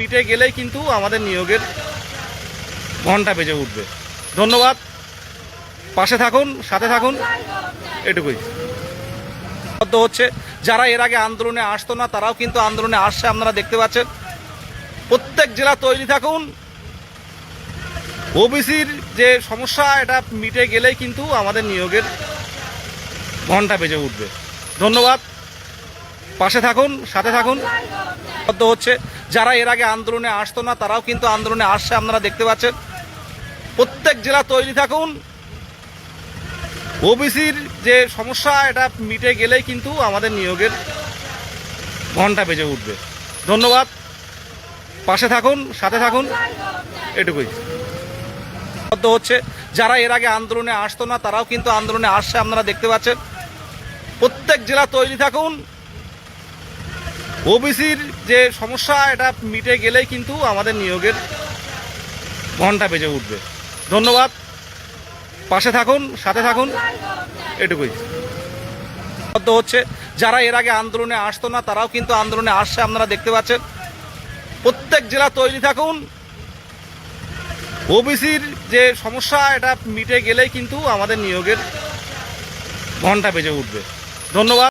মিটে গেলেই কিন্তু আমাদের নিয়োগের ঘণ্টা বেজে উঠবে। ধন্যবাদ। পাশে থাকুন, সাথে থাকুন। এটুকুই। হচ্ছে। যারা এর আগে আন্দোলনে আসতো না, তারাও কিন্তু আন্দোলনে আসছে, আপনারা দেখতে পাচ্ছেন। প্রত্যেক জেলা তৈরি থাকুন। ওবিসির যে সমস্যা, এটা মিটে গেলেই কিন্তু আমাদের নিয়োগের ঘণ্টা বেজে উঠবে। ধন্যবাদ। পাশে থাকুন, সাথে থাকুন। হচ্ছে। যারা এর আগে আন্দোলনে আসতো না, তারাও কিন্তু আন্দোলনে আসছে, আপনারা দেখতে পাচ্ছেন। প্রত্যেক জেলা তৈরি থাকুন। ওবিসির যে সমস্যা, এটা মিটে গেলেই কিন্তু আমাদের নিয়োগের ঘণ্টা বেজে উঠবে। ধন্যবাদ। পাশে থাকুন, সাথে থাকুন। এটুকুই। হচ্ছে। যারা এর আগে আন্দোলনে আসতো না, তারাও কিন্তু আন্দোলনে আসছে, আপনারা দেখতে পাচ্ছেন। প্রত্যেক জেলা তৈরি থাকুন। ওবিসির যে সমস্যা, এটা মিটে গেলেই কিন্তু আমাদের নিয়োগের ঘণ্টা বেজে উঠবে। ধন্যবাদ। পাশে থাকুন, সাথে থাকুন, এটুকুই। হচ্ছে, যারা এর আগে আন্দোলনে আসতো না, তারাও কিন্তু আন্দোলনে আসছে, আপনারা দেখতে পাচ্ছেন। প্রত্যেক জেলা তৈরি থাকুন। ওবিসির যে সমস্যা, এটা মিটে গেলেই কিন্তু আমাদের নিয়োগের ঘণ্টা বেজে উঠবে। ধন্যবাদ।